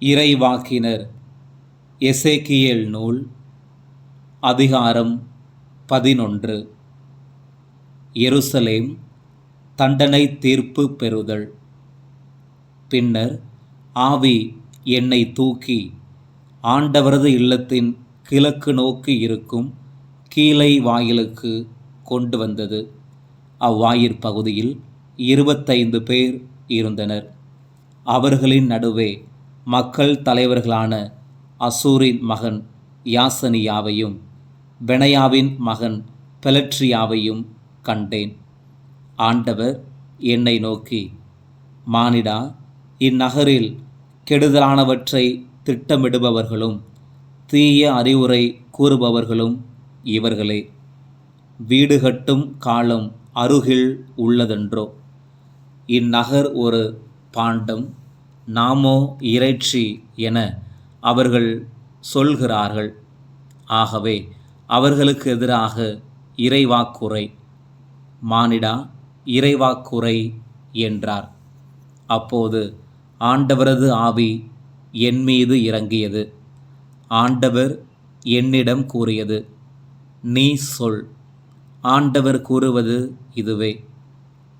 இறைவாக்கினர் எசேக்கியல் நூல் அதிகாரம் பதினொன்று. எருசலேம் தண்டனை தீர்ப்பு பெறுதல். பின்னர் ஆவி என்னை தூக்கி ஆண்டவரது இல்லத்தின் கிழக்கு நோக்கி இருக்கும் கீழை வாயிலுக்கு கொண்டு வந்தது. அவ்வாயிற் பகுதியில் இருபத்தைந்து பேர் இருந்தனர். அவர்களின் நடுவே மக்கள் தலைவர்களான அசூரின் மகன் யாசனியாவையும் பெனையாவின் மகன் பெலட்ரியாவையும் கண்டேன். ஆண்டவர் என்னை நோக்கி மானிடா இந்நகரில் கெடுதலானவற்றை திட்டமிடுபவர்களும் தீய அறிவுரை கூறுபவர்களும் இவர்களே. வீடு கட்டும் காலம் அருகில் உள்ளதென்றோ. இந்நகர் ஒரு பாண்டம் நாமோ இறைச்சி என அவர்கள் சொல்கிறார்கள். ஆகவே அவர்களுக்கு எதிராக இறைவாக்குரை மானிடா இறைவாக்குரை என்றார். அப்போது ஆண்டவரது ஆவி என் மீது இறங்கியது. ஆண்டவர் என்னிடம் கூறியது நீ சொல். ஆண்டவர் கூறுவது இதுவே.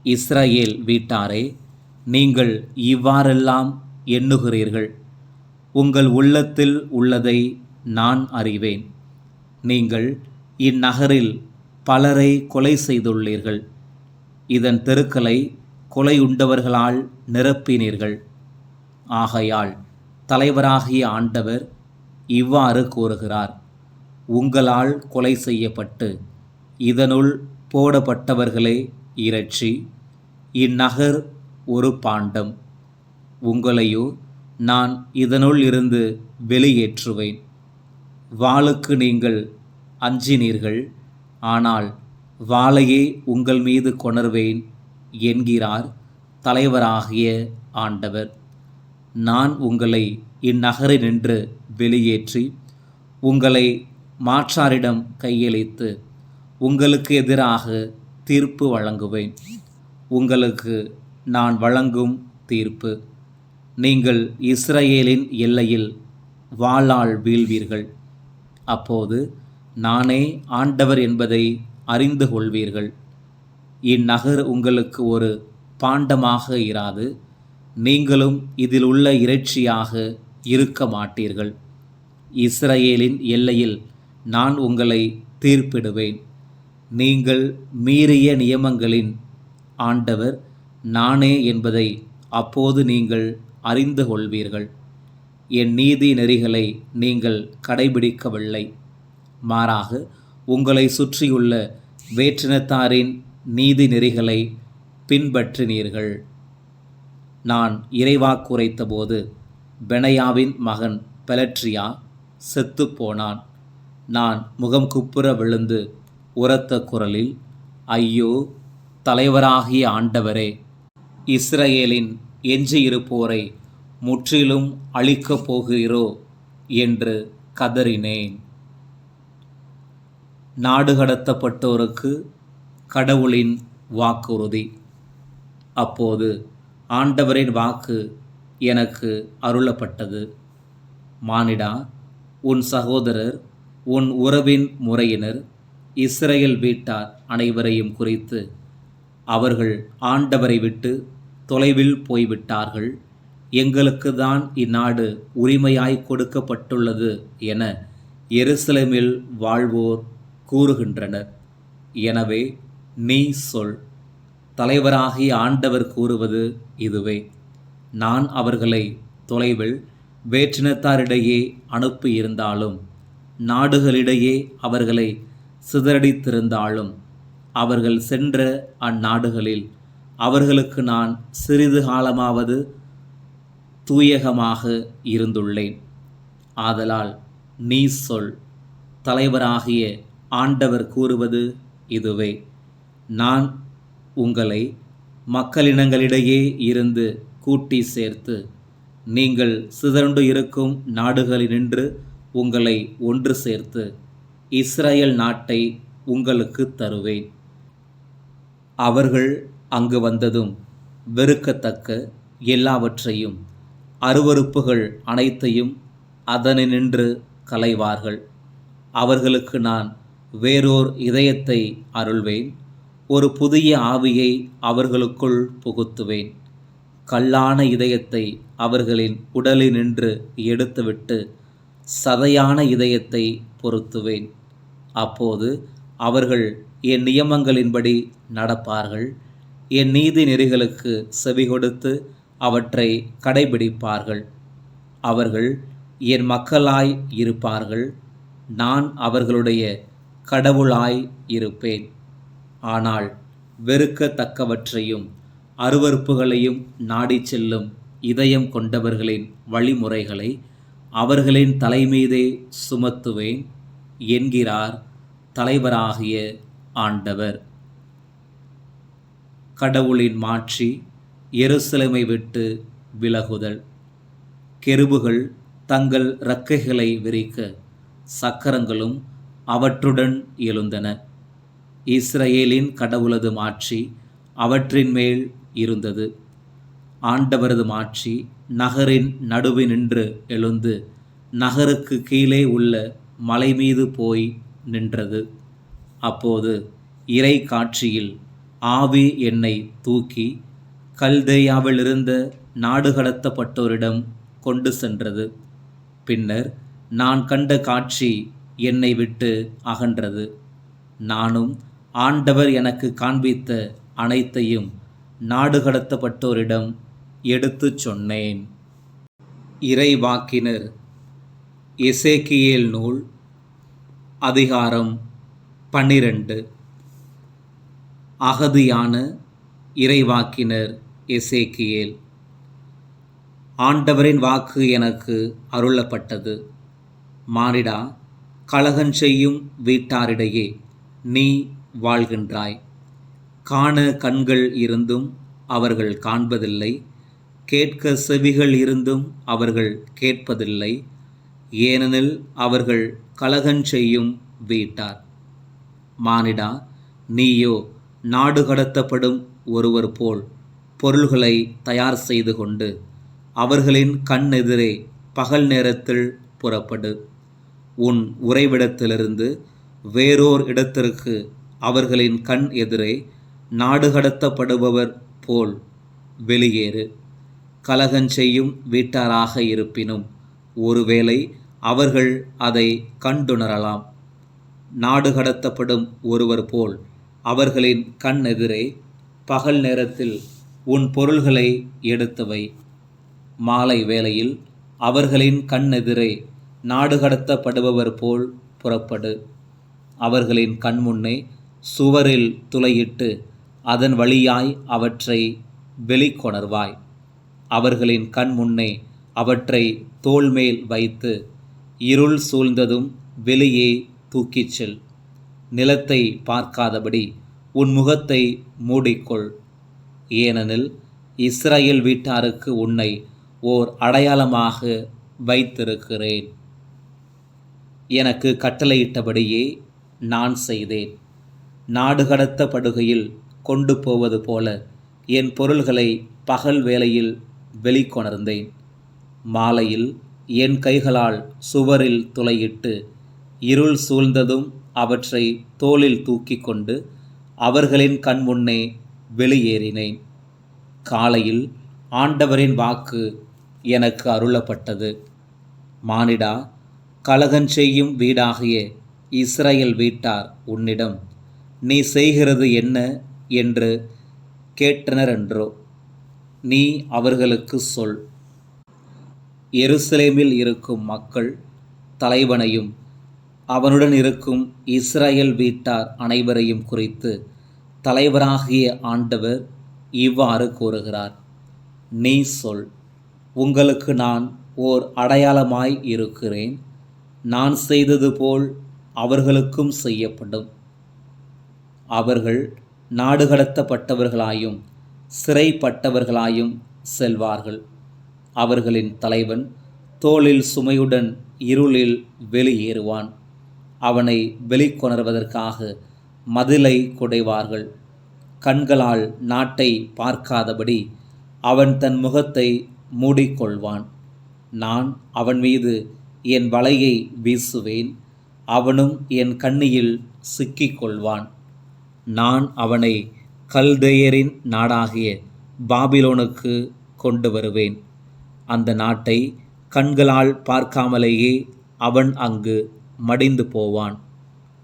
இஸ்ரேல் வீட்டாரே நீங்கள் இவ்வாறெல்லாம் எண்ணுகிறீர்கள். உங்கள் உள்ளத்தில் உள்ளதை நான் அறிவேன். நீங்கள் இந்நகரில் பலரை கொலை செய்துள்ளீர்கள். இதன் தெருக்களை கொலையுண்டவர்களால் நிரப்பினீர்கள். ஆகையால் தலைவராகிய ஆண்டவர் இவ்வாறு கூறுகிறார். உங்களால் கொலை செய்யப்பட்டு இதனுள் போடப்பட்டவர்களே இறைச்சி இந்நகர் ஒரு பாண்டம். உங்களையோ நான் இதனுள் இருந்து வெளியேற்றுவேன். வாளுக்கு நீங்கள் அஞ்சினீர்கள் ஆனால் வாளையே உங்கள் மீது கொணர்வேன் என்கிறார் தலைவராகிய ஆண்டவர். நான் உங்களை இந்நகரினின்று வெளியேற்றி உங்களை மாற்றாரிடம் கையளித்து உங்களுக்கு எதிராக தீர்ப்பு வழங்குவேன். உங்களுக்கு நான் வழங்கும் தீர்ப்பு. நீங்கள் இஸ்ரேலின் எல்லையில் வாளால் வீழ்வீர்கள். அப்போது நானே ஆண்டவர் என்பதை அறிந்து கொள்வீர்கள். இந்நகர் உங்களுக்கு ஒரு பாண்டமாக இராது. நீங்களும் இதில் உள்ள இறைச்சியாக இருக்க மாட்டீர்கள். இஸ்ரேலின் எல்லையில் நான் உங்களை தீர்ப்பிடுவேன். நீங்கள் மீறிய நியமங்களின் ஆண்டவர் நானே என்பதை அப்போது நீங்கள் அறிந்து கொள்வீர்கள். என் நீதி நெறிகளை நீங்கள் கடைபிடிக்கவில்லை. மாறாக உங்களை சுற்றியுள்ள வேற்றினத்தாரின் நீதி நெறிகளை பின்பற்றினீர்கள். நான் இறைவாக்குரைத்தபோது பெனையாவின் மகன் பெலட்ரியா செத்துப்போனான். நான் முகம் குப்புற விழுந்து உரத்த குரலில் ஐயோ தலைவராகிய ஆண்டவரே இஸ்ரேலின் எஞ்சியிருப்போரை முற்றிலும் அழிக்கப் போகிறோ என்று கதறினேன். நாடு கடத்தப்பட்டோருக்கு கடவுளின் வாக்குறுதி. அப்போது ஆண்டவரின் வாக்கு எனக்கு அருளப்பட்டது. மானிடா உன் சகோதரர் உன் உறவின் முறையினர் இஸ்ரேல் வீட்டார் அனைவரையும் குறித்து அவர்கள் ஆண்டவரை விட்டு தொலைவில் போய்விட்டார்கள். எங்களுக்கு தான் இந்நாடு உரிமையாய் கொடுக்கப்பட்டுள்ளது என எருசலேமில் வாழ்வோர் கூறுகின்றனர். எனவே நீ சொல். தலைவராகிய ஆண்டவர் கூறுவது இதுவே. நான் அவர்களை தொலைவில் வேற்றினத்தாரிடையே அனுப்பியிருந்தாலும் நாடுகளிடையே அவர்களை சிதறடித்திருந்தாலும் அவர்கள் சென்ற அந்நாடுகளில் அவர்களுக்கு நான் சிறிது காலமாவது தூயகமாக இருந்துள்ளேன். ஆதலால் நீ சொல். தலைவராகிய ஆண்டவர் கூறுவது இதுவே. நான் உங்களை மக்களினங்களிடையே இருந்து கூட்டி சேர்த்து நீங்கள் சிதறுண்டு இருக்கும் நாடுகளினின்று உங்களை ஒன்று சேர்த்து இஸ்ரேல் நாட்டை உங்களுக்கு தருவேன். அவர்கள் அங்கு வந்ததும் வெறுக்கத்தக்க எல்லாவற்றையும் அருவருப்புகள் அனைத்தையும் அதனின்று களைவார்கள். அவர்களுக்கு நான் வேறோர் இதயத்தை அருள்வேன். ஒரு புதிய ஆவியை அவர்களுக்குள் புகுத்துவேன். கல்லான இதயத்தை அவர்களின் உடலினின்று எடுத்துவிட்டு சதையான இதயத்தை பொருத்துவேன். அப்போது அவர்கள் என் நியமங்களின்படி நடப்பார்கள். என் நீதி நெறிகளுக்கு செவி கொடுத்து அவற்றை கடைபிடிப்பார்கள். அவர்கள் என் மக்களாய் இருப்பார்கள். நான் அவர்களுடைய கடவுளாய் இருப்பேன். ஆனால் வெறுக்கத்தக்கவற்றையும் அருவருப்புகளையும் நாடிச் செல்லும் இதயம் கொண்டவர்களின் வழிமுறைகளை அவர்களின் தலைமீதே சுமத்துவேன் என்கிறார் தலைவராகிய ஆண்டவர். கடவுளின் மாட்சி எருசலேமை விட்டு விலகுதல். கெருபுகள் தங்கள் இறக்கைகளை விரிக்க சக்கரங்களும் அவற்றுடன் எழுந்தன. இஸ்ரேலின் கடவுளது மாட்சி அவற்றின் மேல் இருந்தது. ஆண்டவரது மாட்சி நகரின் நடுவினின்று எழுந்து நகருக்கு கீழே உள்ள மலை மீது போய் நின்றது. அப்போது இறை காட்சியில் ஆவி என்னை தூக்கி கல்தேயாவிலிருந்த நாடு கடத்தப்பட்டோரிடம் கொண்டு சென்றது. பின்னர் நான் கண்ட காட்சி என்னை விட்டு அகன்றது. நானும் ஆண்டவர் எனக்கு காண்பித்த அனைத்தையும் நாடு கடத்தப்பட்டோரிடம் எடுத்துச் சொன்னேன். இறைவாக்கினர் எசேக்கியேல் நூல் அதிகாரம் பன்னிரண்டு. அகதியான இறைவாக்கினர் எசேக்கியேல் ஆண்டவரின் வாக்கு எனக்கு அருளப்பட்டது. மானிடா கலகன் செய்யும் வீட்டாரிடையே நீ வாழ்கின்றாய். காண கண்கள் இருந்தும் அவர்கள் காண்பதில்லை. கேட்க செவிகள் இருந்தும் அவர்கள் கேட்பதில்லை. ஏனெனில் அவர்கள் கலகன் செய்யும் வீட்டார். மானிடா நீயோ நாடு கடத்தப்படும் ஒருவர் போல் பொருள்களை தயார் செய்து கொண்டு அவர்களின் கண் எதிரே பகல் நேரத்தில் புறப்படு. உன் உறைவிடத்திலிருந்து வேறோர் இடத்திற்கு அவர்களின் கண் எதிரே நாடு கடத்தப்படுபவர் போல் வெளியேறு. கலகஞ்செய்யும் வீட்டாராக இருப்பினும் ஒருவேளை அவர்கள் அதை கண்டுணரலாம். நாடு கடத்தப்படும் ஒருவர் போல் அவர்களின் கண் எதிரே பகல் நேரத்தில் உன் பொருள்களை எடுத்தவை. மாலை வேளையில் அவர்களின் கண் எதிரே நாடு கடத்தப்படுபவர் போல் புறப்படு. அவர்களின் கண்முன்னே சுவரில் துளையிட்டு அதன் வழியாய் அவற்றை வெளிக்கொணர்வாய். அவர்களின் கண் முன்னே அவற்றை தோள்மேல் வைத்து இருள் சூழ்ந்ததும் வெளியே தூக்கிச் செல். நிலத்தை பார்க்காதபடி உன் முகத்தை மூடிக்கொள். ஏனெனில் இஸ்ரேல் வீட்டாருக்கு உன்னை ஓர் அடையாளமாக வைத்திருக்கிறேன். எனக்கு கட்டளையிட்டபடியே நான் செய்தேன். நாடு கடத்தப்படுகையில் கொண்டு போவது போல என் பொருள்களை பகல் வேளையில் வெளிக்கொணர்ந்தேன். மாலையில் என் கைகளால் சுவரில் துளையிட்டு இருள் சூழ்ந்ததும் அவற்றை தோளில் தூக்கி கொண்டு அவர்களின் கண் முன்னே வெளியேறினேன். காலையில் ஆண்டவரின் வாக்கு எனக்கு அருளப்பட்டது. மானிடா கலகன் செய்யும் வீடாகிய இஸ்ரேல் வீட்டார் உன்னிடம் நீ செய்கிறது என்ன என்று கேட்டனர் என்றோ நீ அவர்களுக்கு சொல். எருசலேமில் இருக்கும் மக்கள் தலைவனையும் அவனுடன் இருக்கும் இஸ்ரேல் வீட்டார் அனைவரையும் குறித்து தலைவராகிய ஆண்டவர் இவ்வாறு கூறுகிறார் நீ சொல் உங்களுக்கு நான் ஓர் அடையாளமாய் இருக்கிறேன். நான் செய்தது போல் அவர்களுக்கும் செய்யப்படும். அவர்கள் நாடு கடத்தப்பட்டவர்களாயும் சிறைப்பட்டவர்களாயும் செல்வார்கள். அவர்களின் தலைவன் தோளில் சுமையுடன் இருளில் வெளியேறுவான். அவனை வெளிக்கொணர்வதற்காக மதிலை குடைவார்கள். கண்களால் நாட்டை பார்க்காதபடி அவன் தன் முகத்தை மூடிக்கொள்வான். நான் அவன் மீது என் வலையை வீசுவேன் அவனும் என் கண்ணியில் சிக்கிக் கொள்வான் நான் அவனை கல்தேயரின் நாடாகிய பாபிலோனுக்கு கொண்டு வருவேன். அந்த நாட்டை கண்களால் பார்க்காமலேயே அவன் அங்கு மடிந்து போவான்.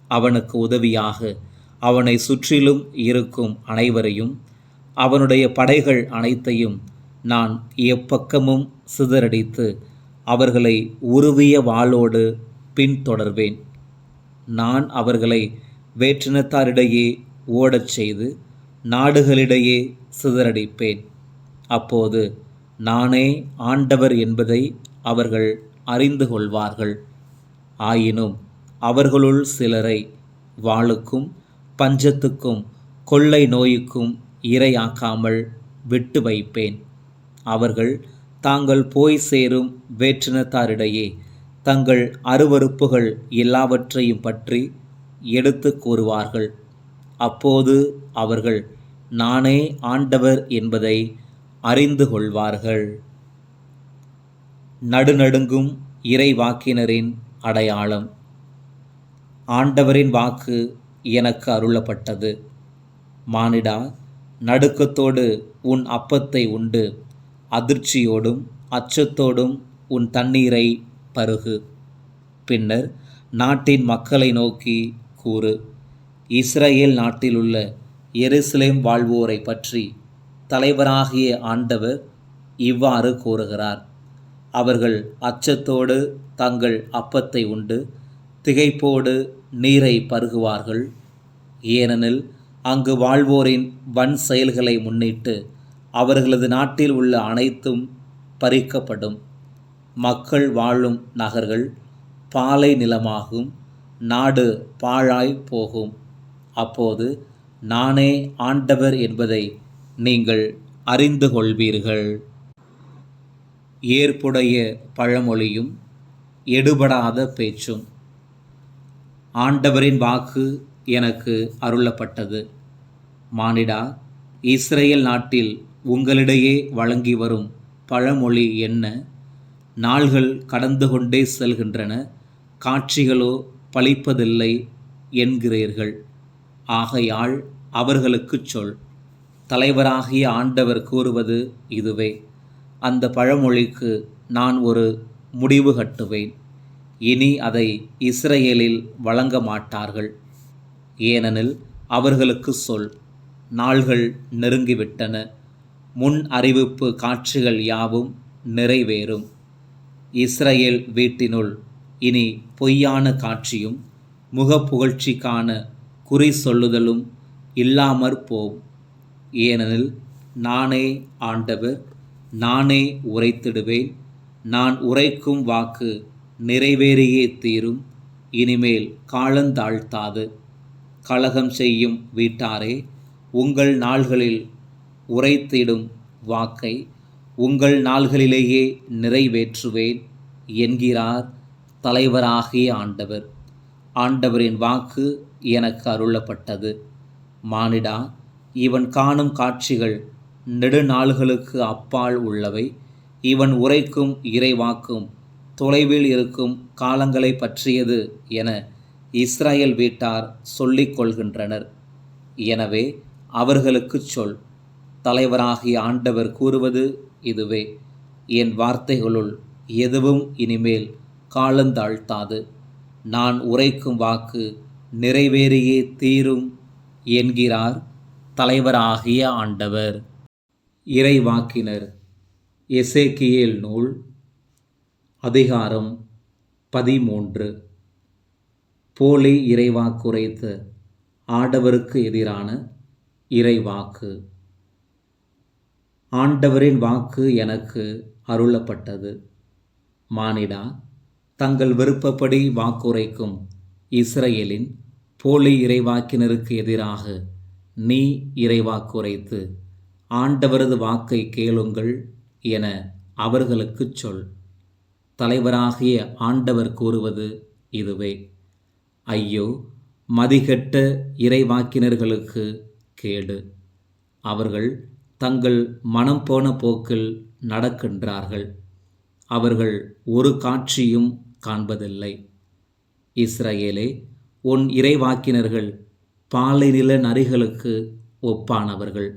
அவனுக்கு உதவியாக அவனை சுற்றிலும் இருக்கும் அனைவரையும் அவனுடைய படைகள் அனைத்தையும் நான் எப்பக்கமும் சிதறடித்து அவர்களை உருவிய வாளோடு பின்தொடர்வேன். நான் அவர்களை வேற்றினத்தாரிடையே ஓடச் செய்து நாடுகளிடையே சிதறடிப்பேன். அப்போது நானே ஆண்டவர் என்பதை அவர்கள் அறிந்து கொள்வார்கள். ஆயினும் அவர்களுள் சிலரை வாளுக்கும் பஞ்சத்துக்கும் கொள்ளை நோய்க்கும் இரையாக்காமல் விட்டு வைப்பேன். அவர்கள் தாங்கள் போய் சேரும் வேற்றினத்தாரிடையே தங்கள் அருவறுப்புகள் எல்லாவற்றையும் பற்றி எடுத்து கூறுவார்கள். அப்போது அவர்கள் நானே ஆண்டவர் என்பதை அறிந்து கொள்வார்கள். நடுநடுங்கும் இறைவாக்கினரின் அடையாளம். ஆண்டவரின் வாக்கு எனக்கு அருளப்பட்டது. மானிடா நடுக்கத்தோடு உன் அப்பத்தை உண்டு. அதிர்ச்சியோடும் அச்சத்தோடும் உன் தண்ணீரை பருகு. பின்னர் நாட்டின் மக்களை நோக்கி கூறு. இஸ்ரேல் நாட்டிலுள்ள எருசலேம் வாழ்வோரை பற்றி தலைவராகிய ஆண்டவர் இவ்வாறு கூறுகிறார். அவர்கள் அச்சத்தோடு தங்கள் அப்பத்தை உண்டு. திகைப்போடு நீரை பருகுவார்கள். ஏனெனில் அங்கு வாழ்வோரின் வன் செயல்களை முன்னிட்டு அவர்களது நாட்டில் உள்ள அனைத்தும் பறிக்கப்படும். மக்கள் வாழும் நகர்கள் பாலை நிலமாகும். நாடு பாழாய் போகும். அப்போது நானே ஆண்டவர் என்பதை நீங்கள் அறிந்து கொள்வீர்கள். ஏற்புடைய பழமொழியும் எடுபடாத பேச்சும். ஆண்டவரின் வாக்கு எனக்கு அருளப்பட்டது. மானிடா இஸ்ரேல் நாட்டில் உங்களிடையே வழங்கி வரும் பழமொழி என்ன? நாள்கள் கடந்து கொண்டே செல்கின்றன காட்சிகளோ பழிப்பதில்லை என்கிறீர்கள். ஆகையால் அவர்களுக்குச் சொல். தலைவராகிய ஆண்டவர் கூறுவது இதுவே. அந்த பழமொழிக்கு நான் ஒரு முடிவு கட்டுவேன். இனி அதை இஸ்ரேலில் வழங்க மாட்டார்கள். ஏனெனில் அவர்களுக்கு சொல் நாள்கள் நெருங்கிவிட்டன. முன் அறிவிப்பு காட்சிகள் யாவும் நிறைவேறும். இஸ்ரேல் வீட்டினுள் இனி பொய்யான காட்சியும் முகப்புகழ்ச்சிக்கான குறி சொல்லுதலும் இல்லாமற் போம். ஏனெனில் நானே ஆண்டவர் நானே உரைத்திடுவேன். நான் உரைக்கும் வாக்கு நிறைவேறியே தீரும். இனிமேல் காலந்தாழ்த்தாது கலகம் செய்யும் வீட்டாரே உங்கள் நாள்களில் உரைத்திடும் வாக்கை உங்கள் நாள்களிலேயே நிறைவேற்றுவேன் என்கிறார் தலைவராகிய ஆண்டவர். ஆண்டவரின் வாக்கு எனக்கு அருளப்பட்டது. மானிடா இவன் காணும் காட்சிகள் நெடுநாள்களுக்கு அப்பால் உள்ளவை. இவன் உரைக்கும் இறைவாக்கும் தொலைவில் இருக்கும் காலங்களை பற்றியது என இஸ்ரேல் வீட்டார் சொல்லிக் கொள்கின்றனர். எனவே அவர்களுக்கு சொல் தலைவராகிய ஆண்டவர் கூறுவது இதுவே. என் வார்த்தைகளுள் எதுவும் இனிமேல் காலந்தாழ்த்தாது. நான் உரைக்கும் வாக்கு நிறைவேறியே தீரும் என்கிறார் தலைவராகிய ஆண்டவர். இறைவாக்கினர் எசேக்கியேல் நூல் அதிகாரம் பதிமூன்று. போலி இறைவாக்குரைத்த ஆடவருக்கு எதிரான இறைவாக்கு. ஆண்டவரின் வாக்கு எனக்கு அருளப்பட்டது. மானிடா தங்கள் விருப்பப்படி வாக்குரைக்கும் இஸ்ரேலின் போலி இறைவாக்கினருக்கு எதிராக நீ இறைவாக்குரைத்து ஆண்டவரது வாக்கை கேளுங்கள் என அவர்களுக்குச் சொல். தலைவராகிய ஆண்டவர் கூறுவது இதுவே. ஐயோ மதிகெட்ட இறைவாக்கினர்களுக்கு கேடு. அவர்கள் தங்கள் மனம் போன போக்கில் நடக்கின்றார்கள். அவர்கள் ஒரு காட்சியும் காண்பதில்லை. இஸ்ரேலே உன் இறைவாக்கினர்கள் பாலைநில நரிகளுக்கு ஒப்பானவர்கள்.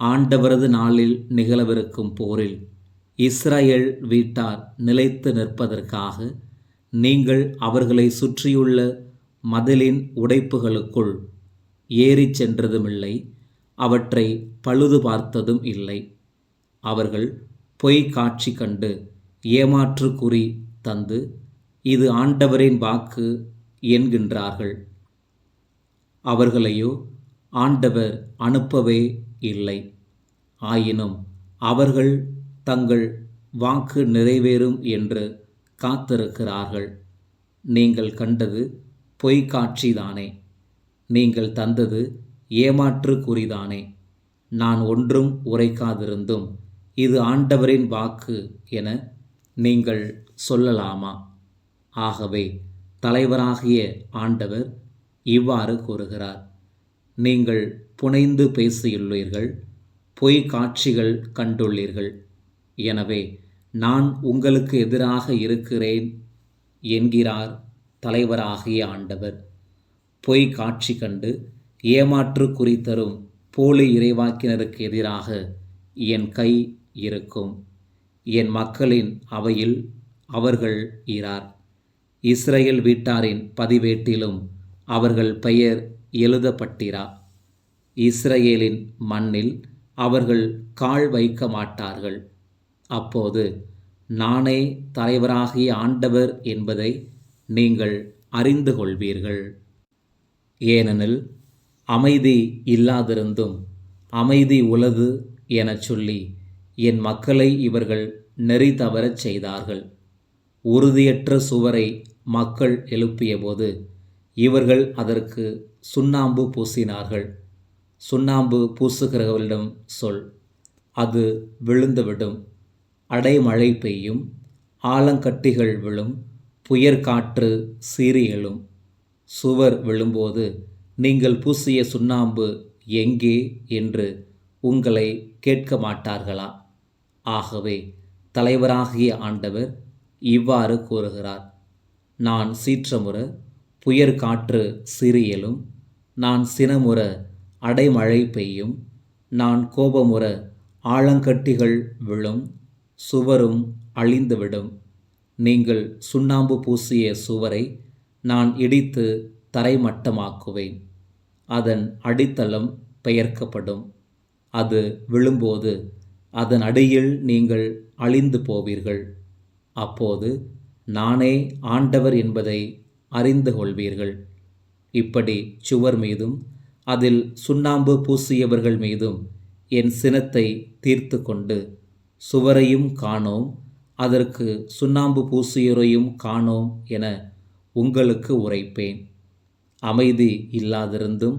ஆண்டவரது நாளில் நிகழவிருக்கும் போரில் இஸ்ரேல் வீட்டார் நிலைத்து நிற்பதற்காக நீங்கள் அவர்களை சுற்றியுள்ள மதிலின் உடைப்புகளுக்குள் ஏறிச் சென்றதுமில்லை அவற்றை பழுது பார்த்ததும் இல்லை. அவர்கள் பொய் காட்சி கண்டு ஏமாற்று குறி தந்து இது ஆண்டவரின் வாக்கு என்கின்றார்கள். அவர்களையோ ஆண்டவர் அனுப்பவே இல்லை. ஆயினும் அவர்கள் தங்கள் வாக்கு நிறைவேறும் என்று காத்திருக்கிறார்கள். நீங்கள் கண்டது பொய்காட்சிதானே நீங்கள் தந்தது ஏமாற்று குறிதானே நான் ஒன்றும் உரைக்காதிருந்தும் இது ஆண்டவரின் வாக்கு என நீங்கள் சொல்லலாமா? ஆகவே தலைவராகிய ஆண்டவர் இவ்வாறு கூறுகிறார். நீங்கள் புனைந்து பேசியுள்ளீர்கள் பொய் காட்சிகள் கண்டுள்ளீர்கள். எனவே நான் உங்களுக்கு எதிராக இருக்கிறேன் என்கிறார் தலைவராகிய ஆண்டவர். பொய் காட்சி கண்டு ஏமாற்று குறித்தரும் போலி இறைவாக்கினருக்கு எதிராக என் கை இருக்கும். என் மக்களின் அவையில் அவர்கள் ஈரார். இஸ்ரேல் வீட்டாரின் பதிவேட்டிலும் அவர்கள் பெயர் எழுதப்பட்டிரா? இஸ்ரேலின் மண்ணில் அவர்கள் கால் வைக்க மாட்டார்கள். அப்போது நானே தலைவராகிய ஆண்டவர் என்பதை நீங்கள் அறிந்து கொள்வீர்கள். ஏனெனில் அமைதி இல்லாதிருந்தும் அமைதி உலது எனச் சொல்லி என் மக்களை இவர்கள் நெறி தவறச் செய்தார்கள். உறுதியற்ற சுவரை மக்கள் எழுப்பியபோது இவர்கள் அதற்கு சுண்ணாம்பு பூசினார்கள். சுண்ணாம்பு பூசுகிறவர்களிடம் சொல் அது விழுந்துவிடும். அடைமழை பெய்யும் ஆலங்கட்டிகள் விழும் புயற்காற்று சீறி எழும். சுவர் விழும்போது நீங்கள் பூசிய சுண்ணாம்பு எங்கே என்று உங்களை கேட்க மாட்டார்களா? ஆகவே தலைவராகிய ஆண்டவர் இவ்வாறு கூறுகிறார் நான் சீற்றமுற புயற்காற்று சிறியலும் நான் சினமுற அடைமழை பெய்யும் நான் கோபமுற ஆழங்கட்டிகள் விழும் சுவரும் அழிந்துவிடும். நீங்கள் சுண்ணாம்பு பூசிய சுவரை நான் இடித்து தரைமட்டமாக்குவேன். அதன் அடித்தளம் பெயர்க்கப்படும். அது விழும்போது அதன் அடியில் நீங்கள் அழிந்து போவீர்கள். அப்போது நானே ஆண்டவர் என்பதை அறிந்து கொள்வீர்கள். இப்படி சுவர் மீதும் அதில் சுண்ணாம்பு பூசியவர்கள் மீதும் என் சினத்தை தீர்த்து கொண்டு சுவரையும் காணோம் அதற்கு சுண்ணாம்பு பூசியோரையும் காணோம் என உங்களுக்கு உரைப்பேன். அமைதி இல்லாதிருந்தும்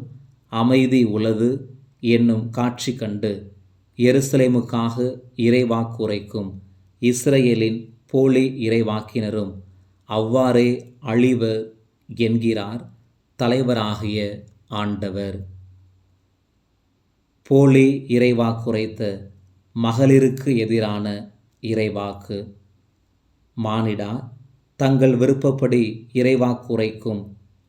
அமைதி உளது என்னும் காட்சி கண்டு எருசலேமுக்காக இறைவாக்குரைக்கும் இஸ்ரேலின் போலி இறைவாக்கினரும் அவ்வாறே அழிவர் என்கிறார் தலைவராகிய ஆண்டவர். போலி இறைவாக்குரைத்த மகளிருக்கு எதிரான இறைவாக்கு. மானிடா தங்கள் விருப்பப்படி இறைவாக்குரைக்கும்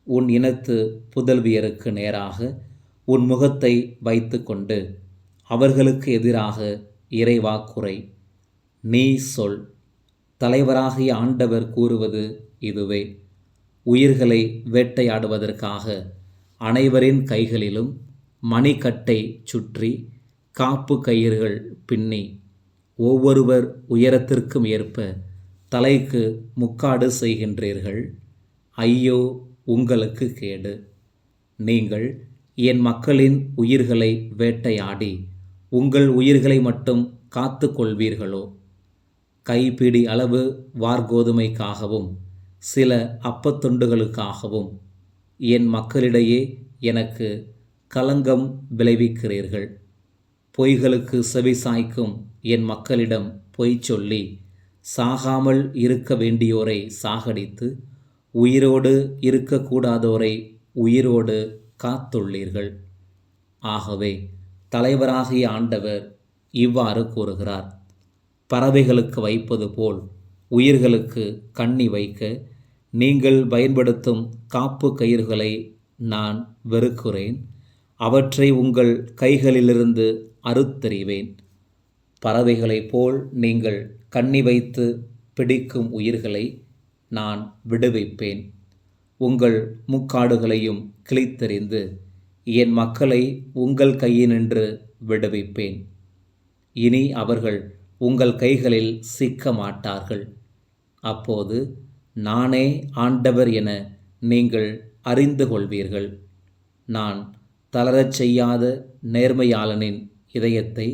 உன் இனத்து புதல்வியருக்கு நேராக உன் முகத்தை வைத்துக்கொண்டு அவர்களுக்கு எதிராக இறைவாக்குரை. நீ சொல். தலைவராகிய ஆண்டவர் கூறுவது இதுவே. உயிர்களை வேட்டையாடுவதற்காக அனைவரின் கைகளிலும் மணிக்கட்டை சுற்றி காப்பு கயிறுகள் பின்னி ஒவ்வொருவர் உயரத்திற்கும் ஏற்ப தலைக்கு முக்காடு செய்கின்றீர்கள். ஐயோ உங்களுக்கு கேடு. நீங்கள் என் மக்களின் உயிர்களை வேட்டையாடி உங்கள் உயிர்களை மட்டும் காத்து கொள்வீர்களோ கைப்பிடி அளவு வார்கோதுமைக்காகவும் சில அப்பத்துண்டுகளுக்காகவும் என் மக்களிடையே எனக்கு களங்கம் விளைவிக்கிறீர்கள். பொய்களுக்கு செவி சாய்க்கும் என் மக்களிடம் பொய் சொல்லி சாகாமல் இருக்க வேண்டியோரை சாகடித்து உயிரோடு இருக்கக்கூடாதோரை உயிரோடு காத்துள்ளீர்கள். ஆகவே தலைவராகிய ஆண்டவர் இவ்வாறு கூறுகிறார். பறவைகளுக்கு வைப்பது போல் உயிர்களுக்கு கண்ணி வைக்க நீங்கள் பயன்படுத்தும் காப்பு கயிறுகளை நான் வெறுக்கிறேன். அவற்றை உங்கள் கைகளிலிருந்து அறுத்தெறிவேன். பறவைகளைப் போல் நீங்கள் கண்ணி வைத்து பிடிக்கும் உயிர்களை நான் விடுவிப்பேன். உங்கள் முக்காடுகளையும் கிழித்தெறிந்து என் மக்களை உங்கள் கையினின்று விடுவிப்பேன். இனி அவர்கள் உங்கள் கைகளில் சிக்க மாட்டார்கள் அப்போது நானே ஆண்டவர் என நீங்கள் அறிந்து கொள்வீர்கள். நான் தளரச் செய்யாத நேர்மையாளனின் இதயத்தை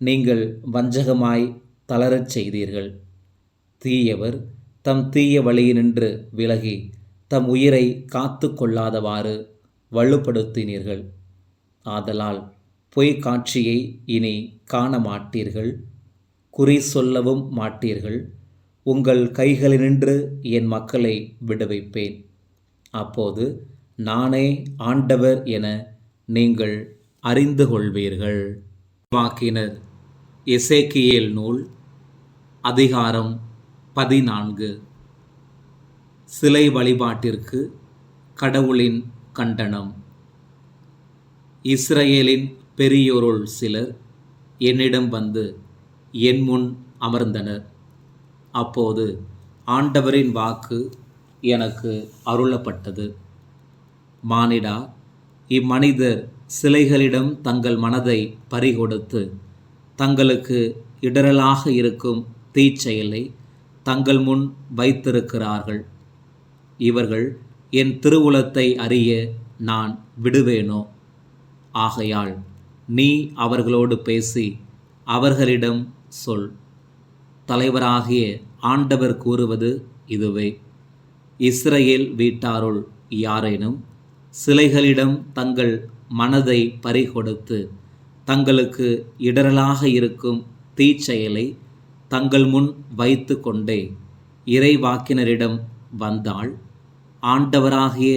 நீங்கள் வஞ்சகமாய் தளரச் செய்தீர்கள். தீயவர் தம் தீய வழியினின்று விலகி தம் உயிரை காத்து கொள்ளாதவாறு வலுப்படுத்தினீர்கள். ஆதலால் பொய்க் காட்சியை இனி காண மாட்டீர்கள் குறி சொல்லவும் மாட்டீர்கள். உங்கள் கைகளினின்று என் மக்களை விடுவிப்பேன் அப்போது நானே ஆண்டவர் என நீங்கள் அறிந்து கொள்வீர்கள். வாக்கினர் எசேக்கியேல் நூல் அதிகாரம் பதினான்கு. சிலை வழிபாட்டிற்கு கடவுளின் கண்டனம். இஸ்ரேலின் பெரியோருள் சிலர் என்னிடம் வந்து என் முன் அமர்ந்தனர். அப்போது ஆண்டவரின் வாக்கு எனக்கு அருளப்பட்டது. மானிடா இம்மனிதர் சிலைகளிடம் தங்கள் மனதை பறிகொடுத்து தங்களுக்கு இடரலாக இருக்கும் தீச்செயலை தங்கள் முன் வைத்திருக்கிறார்கள். இவர்கள் என் திருவுளத்தை அறிய நான் விடுவேனோ? ஆகையால் நீ அவர்களோடு பேசி அவர்களிடம் சொல். தலைவராகிய ஆண்டவர் கூறுவது இதுவே. இஸ்ரேல் வீட்டாருள் யாரேனும் சிலைகளிடம் தங்கள் மனதை பறிகொடுத்து தங்களுக்கு இடரலாக இருக்கும் தீச்செயலை தங்கள் முன் வைத்து கொண்டே இறைவாக்கினரிடம் வந்தால் ஆண்டவராகிய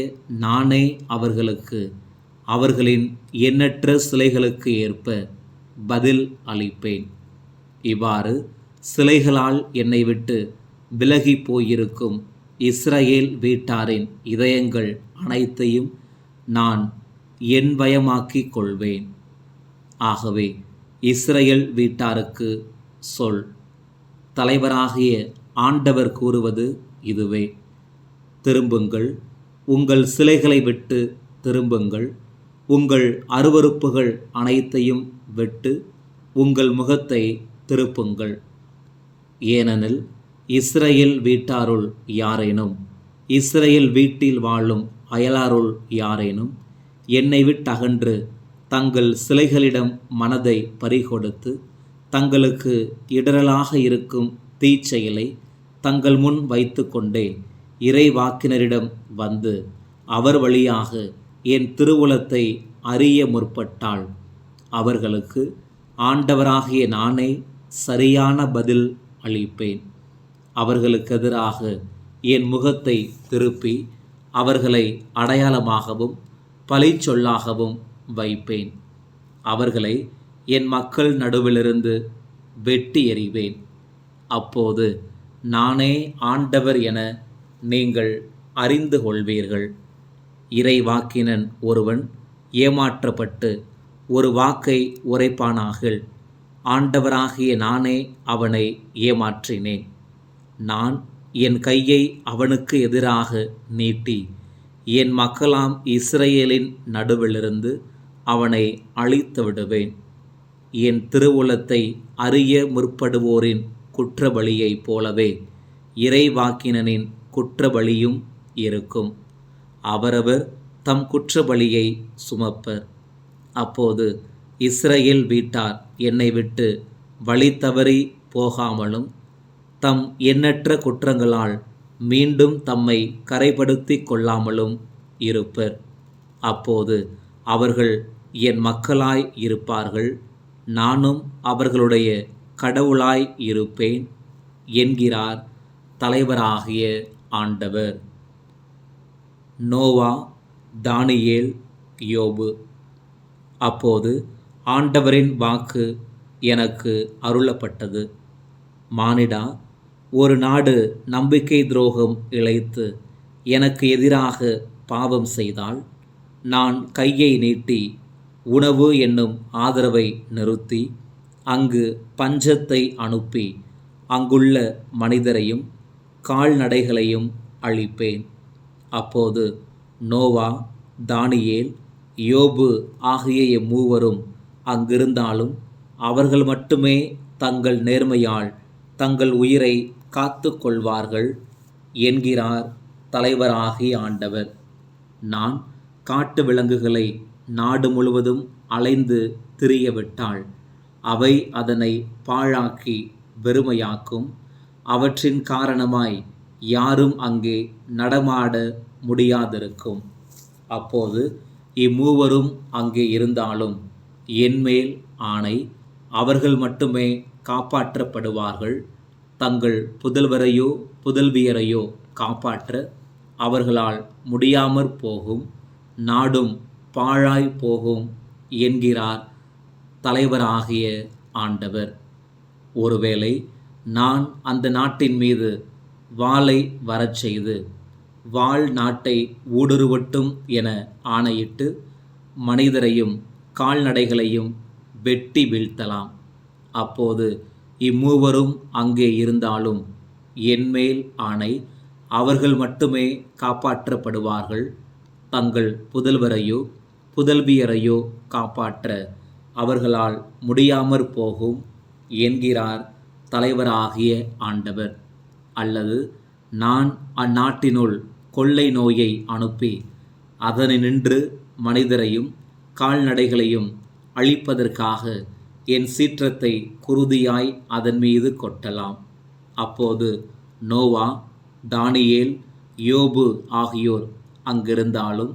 நானே அவர்களுக்கு அவர்களின் எண்ணற்ற சிலைகளுக்கு ஏற்ப பதில் அளிப்பேன். இவ்வாறு சிலைகளால் என்னை விட்டு விலகி போயிருக்கும் இஸ்ரேல் வீட்டாரின் இதயங்கள் அனைத்தையும் நான் என் பயமாக்கிக் கொள்வேன். ஆகவே இஸ்ரேல் வீட்டாருக்கு சொல். தலைவராகிய ஆண்டவர் கூறுவது இதுவே. திரும்புங்கள் உங்கள் சிலைகளை விட்டு திரும்புங்கள் உங்கள் அருவருப்புகள் அனைத்தையும் விட்டு உங்கள் முகத்தை திருப்புங்கள். ஏனெனில் இஸ்ரேல் வீட்டாருள் யாரேனும் இஸ்ரேல் வீட்டில் வாழும் அயலாருள் யாரேனும் என்னை விட்டகன்று தங்கள் சிலைகளிடம் மனதை பறிகொடுத்து தங்களுக்கு இடரலாக இருக்கும் தீச்செயலை தங்கள் முன் வைத்துக்கொண்டே இறைவாக்கினரிடம் வந்து அவர் வழியாக என் திருவுளத்தை அறிய முற்பட்டால் அவர்களுக்கு ஆண்டவராகிய நானே சரியான பதில் அளிப்பேன். அவர்களுக்கு எதிராக என் முகத்தை திருப்பி அவர்களை அடையாளமாகவும் பழிச்சொல்லாகவும் வைப்பேன். அவர்களை என் மக்கள் நடுவிலிருந்து வெட்டி எறிவேன். அப்போது நானே ஆண்டவர் என நீங்கள் அறிந்து கொள்வீர்கள். இறைவாக்கினன் ஒருவன் ஏமாற்றப்பட்டு ஒரு வாக்கை உரைப்பானாகில் ஆண்டவராகிய நானே அவனை ஏமாற்றினேன். நான் என் கையை அவனுக்கு எதிராக நீட்டி என் மக்களாம் இஸ்ரேலின் நடுவிலிருந்து அவனை அழித்து விடுவேன். என் திருவுளத்தை அறிய முற்படுவோரின் குற்றபலியைப் போலவே இறைவாக்கினனின் குற்றபலியும் இருக்கும். அவரவர் தம் குற்றபலியை சுமப்பர். அப்போது இஸ்ரேல் வீட்டார் என்னை விட்டு வழி தவறி போகாமலும் தம் எண்ணற்ற குற்றங்களால் மீண்டும் தம்மை கரைப்படுத்தி கொள்ளாமலும் இருப்பர். அப்போது அவர்கள் என் மக்களாய் இருப்பார்கள். நானும் அவர்களுடைய கடவுளாய் இருப்பேன் என்கிறார் தலைவராகிய ஆண்டவர். நோவா தானியேல் யோபு. அப்போது ஆண்டவரின் வாக்கு எனக்கு அருளப்பட்டது. மானிடா ஒரு நாடு நம்பிக்கை துரோகம் இழைத்து எனக்கு எதிராக பாவம் செய்தால் நான் கையை நீட்டி உணவு என்னும் ஆதரவை நிறுத்தி அங்கு பஞ்சத்தை அனுப்பி அங்குள்ள மனிதரையும் கால்நடைகளையும் அழிப்பேன். அப்போது நோவா தானியேல் யோபு ஆகிய மூவரும் அங்கிருந்தாலும் அவர்கள் மட்டுமே தங்கள் நேர்மையால் தங்கள் உயிரை காத்து கொள்வார்கள் என்கிறார் தலைவராகி ஆண்டவர். நான் காட்டு விலங்குகளை நாடு முழுவதும் அலைந்து திரியவிட்டால் அவை அதனை பாழாக்கி வெறுமையாக்கும். அவற்றின் காரணமாய் யாரும் அங்கே நடமாட முடியாதிருக்கும். அப்போது இம்மூவரும் அங்கே இருந்தாலும் என்மேல் ஆணை. அவர்கள் மட்டுமே காப்பாற்றப்படுவார்கள். தங்கள் புதல்வரையோ புதல்வியரையோ காப்பாற்ற அவர்களால் முடியாமற் போகும். நாடும் பாழாய் போகும் என்கிறார் தலைவராகிய ஆண்டவர். ஒருவேளை நான் அந்த நாட்டின் மீது வாளை வரச் செய்து வாழ் நாட்டை ஊடுருவட்டும் என ஆணையிட்டு மனிதரையும் கால்நடைகளையும் வெட்டி வீழ்த்தலாம். அப்போது இம்மூவரும் அங்கே இருந்தாலும் என்மேல் ஆணை அவர்கள் மட்டுமே காப்பாற்றப்படுவார்கள். தங்கள் புதல்வரையோ புதல்வியரையோ காப்பாற்ற அவர்களால் முடியாமற் போகும் என்கிறார் தலைவராகிய ஆண்டவர். அல்லது நான் அந்நாட்டினுள் கொள்ளை நோயை அனுப்பி அதனை நின்று மனிதரையும் கால்நடைகளையும் அழிப்பதற்காக என் சீற்றத்தை குருதியாய் அதன் மீது கொட்டலாம். அப்போது நோவா தானியேல் யோபு ஆகியோர் அங்கிருந்தாலும்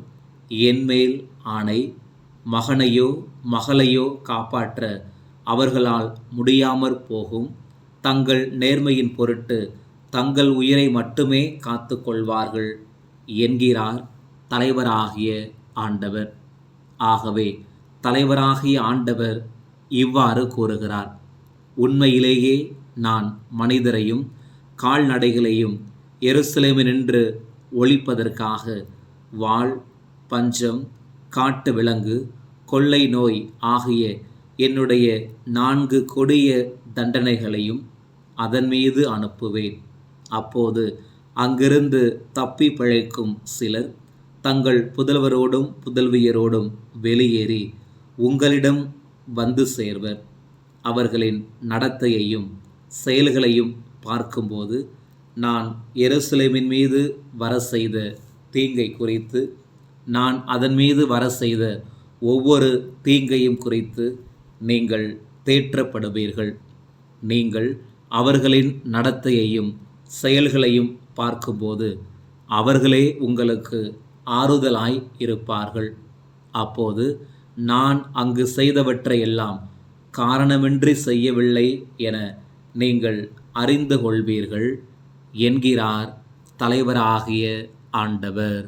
என்மேல் ஆணை மகனையோ மகளையோ காப்பாற்ற அவர்களால் முடியாமற் போகும். தங்கள் நேர்மையின் பொருட்டு தங்கள் உயிரை மட்டுமே காத்து கொள்வார்கள் என்கிறார் தலைவராகிய ஆண்டவர். ஆகவே தலைவராகிய ஆண்டவர் இவ்வாறு கூறுகிறார் உண்மையிலேயே நான் மனிதரையும் கால்நடைகளையும் எருசலேமினின்று ஒழிப்பதற்காக வாள் பஞ்சம் காட்டு விலங்கு கொள்ளை நோய் ஆகிய என்னுடைய நான்கு கொடிய தண்டனைகளையும் அதன் மீது அனுப்புவேன். அப்போது அங்கிருந்து தப்பி பிழைக்கும் சிலர் தங்கள் புதல்வரோடும் புதல்வியரோடும் வெளியேறி உங்களிடம் வந்து சேர்வர். அவர்களின் நடத்தையையும் செயல்களையும் பார்க்கும்போது நான் எருசலேமின் மீது வர செய்த தீங்கை குறித்து நான் அதன் மீது வர செய்த ஒவ்வொரு தீங்கையும் குறித்து நீங்கள் தேற்றப்படுவீர்கள். நீங்கள் அவர்களின் நடத்தையையும் செயல்களையும் பார்க்கும்போது அவர்களே உங்களுக்கு ஆறுதலாய் இருப்பார்கள். அப்போது நான் அங்கு செய்தவற்றையெல்லாம் காரணமின்றி செய்யவில்லை என நீங்கள் அறிந்து கொள்வீர்கள் என்கிறார் தலைவராகிய ஆண்டவர்.